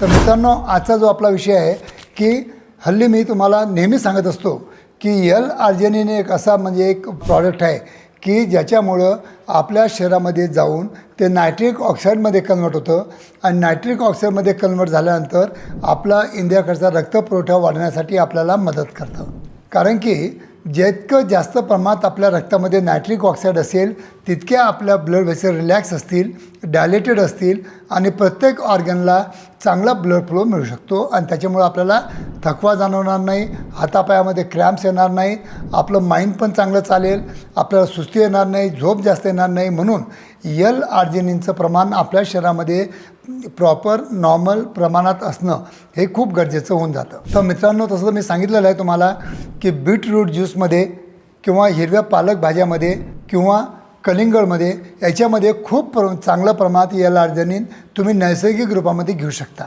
तर मित्रांनो आजचा जो आपला विषय आहे की हल्ली मी तुम्हाला नेहमी सांगत असतो की यल आर्जेनिन एक असा म्हणजे एक प्रॉडक्ट आहे की ज्याच्यामुळं आपल्या शरीरामध्ये जाऊन ते नायट्रिक ऑक्साईडमध्ये कन्वर्ट होतं आणि नायट्रिक ऑक्साईडमध्ये कन्वर्ट झाल्यानंतर आपला इंडियाकडचा रक्तपुरवठा वाढण्यासाठी आपल्याला मदत करतं. कारण की जितकं जास्त प्रमाणात आपल्या रक्तामध्ये नायट्रिक ऑक्साईड असेल तितक्या आपल्या ब्लड व्हेसल रिलॅक्स असतील डायलेटेड असतील आणि प्रत्येक ऑर्गनला चांगला ब्लड फ्लो मिळू शकतो. आणि त्याच्यामुळं आपल्याला थकवा जाणवणार नाही हातापायामध्ये क्रॅम्प्स येणार नाही आपलं माइंड पण चांगलं चालेल आपल्याला सुस्ती येणार नाही झोप जास्त येणार नाही. म्हणून यल आर्जिनिनचं प्रमाण आपल्या शरीरामध्ये प्रॉपर नॉर्मल प्रमाणात असणं हे खूप गरजेचं होऊन जातं. तर मित्रांनो तसं मी सांगितलेलं आहे तुम्हाला की बीटरूट ज्यूसमध्ये किंवा हिरव्या पालक भाज्यामध्ये किंवा कलिंगडमध्ये याच्यामध्ये खूप प्र चांगल्या प्रमाणात याला आर्जनिन तुम्ही नैसर्गिक रूपामध्ये घेऊ शकता.